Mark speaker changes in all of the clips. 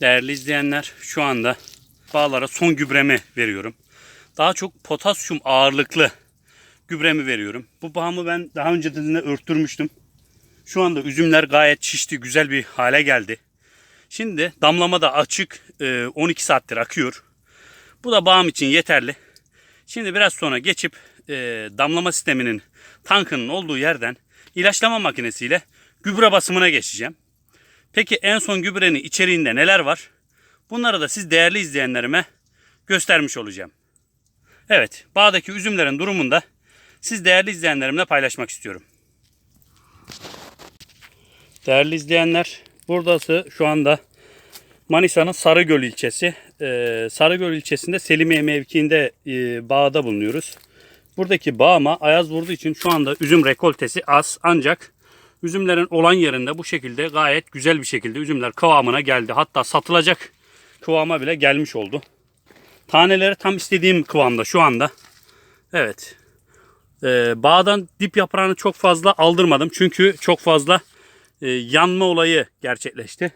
Speaker 1: Değerli izleyenler şu anda bağlara son gübremi veriyorum. Daha çok potasyum ağırlıklı gübremi veriyorum. Bu bağımı ben daha önceden de örttürmüştüm. Şu anda üzümler gayet şişti, güzel bir hale geldi. Şimdi damlama da açık, e, 12 saattir akıyor. Bu da bağım için yeterli. Şimdi biraz sonra geçip e, damlama sisteminin tankının olduğu yerden ilaçlama makinesiyle gübre basımına geçeceğim. Peki en son gübrenin içeriğinde neler var? Bunları da siz değerli izleyenlerime göstermiş olacağım. Evet, bağdaki üzümlerin durumunda siz değerli izleyenlerimle paylaşmak istiyorum. Değerli izleyenler, buradası şu anda Manisa'nın Sarıgöl ilçesi. Ee, Sarıgöl ilçesinde Selimiye mevkiinde e, bağda bulunuyoruz. Buradaki bağıma ayaz vurduğu için şu anda üzüm rekoltesi az ancak üzümlerin olan yerinde bu şekilde gayet güzel bir şekilde üzümler kıvamına geldi. Hatta satılacak kıvama bile gelmiş oldu. Taneleri tam istediğim kıvamda şu anda. Evet. Ee, bağdan dip yaprağını çok fazla aldırmadım. Çünkü çok fazla e, yanma olayı gerçekleşti.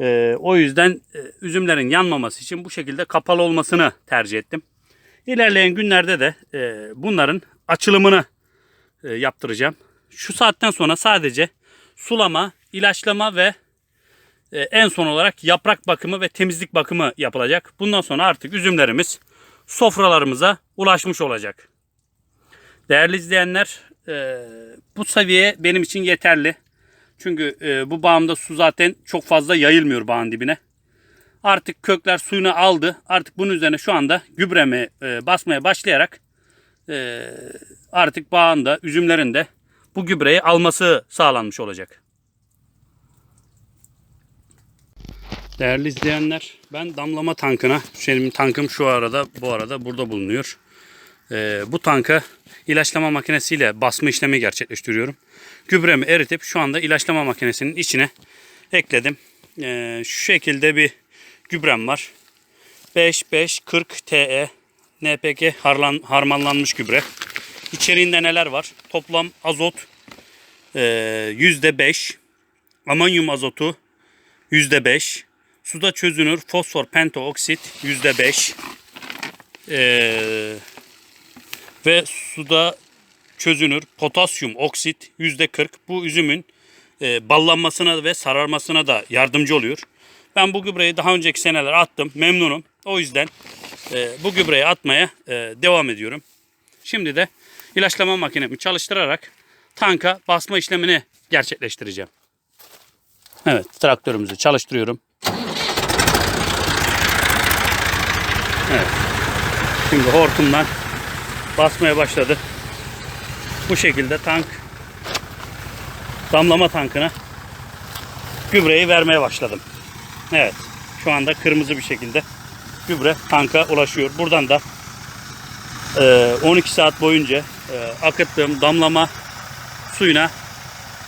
Speaker 1: Ee, o yüzden e, üzümlerin yanmaması için bu şekilde kapalı olmasını tercih ettim. İlerleyen günlerde de e, bunların açılımını e, yaptıracağım. Şu saatten sonra sadece sulama, ilaçlama ve e, en son olarak yaprak bakımı ve temizlik bakımı yapılacak. Bundan sonra artık üzümlerimiz sofralarımıza ulaşmış olacak. Değerli izleyenler, e, bu seviye benim için yeterli. Çünkü e, bu bağımda su zaten çok fazla yayılmıyor bağın dibine. Artık kökler suyunu aldı. Artık bunun üzerine şu anda gübremi basmaya başlayarak artık bağında, üzümlerin de bu gübreyi alması sağlanmış olacak. Değerli izleyenler, ben damlama tankına, benim tankım şu arada, bu arada burada bulunuyor. E, bu tanka ilaçlama makinesiyle basma işlemi gerçekleştiriyorum. Gübremi eritip şu anda ilaçlama makinesinin içine ekledim. E, şu şekilde bir gübrem var. 5540 TE NPK harlan, harmanlanmış gübre. İçeriğinde neler var? Toplam azot e, %5, amonyum azotu %5, suda çözünür fosfor pentaoksit %5 e, ve suda çözünür potasyum oksit %40. Bu üzümün e, ballanmasına ve sararmasına da yardımcı oluyor. Ben bu gübreyi daha önceki seneler attım. Memnunum. O yüzden e, bu gübreyi atmaya e, devam ediyorum. Şimdi de ilaçlama makinemi çalıştırarak tanka basma işlemini gerçekleştireceğim. Evet traktörümüzü çalıştırıyorum. Evet. Şimdi hortumdan basmaya başladı. Bu şekilde tank damlama tankına gübreyi vermeye başladım. Evet. Şu anda kırmızı bir şekilde gübre tanka ulaşıyor. Buradan da e, 12 saat boyunca e, akıttığım damlama suyuna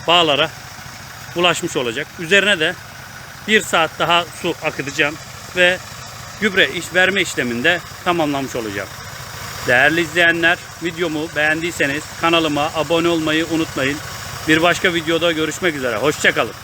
Speaker 1: bağlara ulaşmış olacak. Üzerine de bir saat daha su akıtacağım ve gübre iş verme işleminde tamamlamış olacağım. Değerli izleyenler, videomu beğendiyseniz kanalıma abone olmayı unutmayın. Bir başka videoda görüşmek üzere. Hoşçakalın.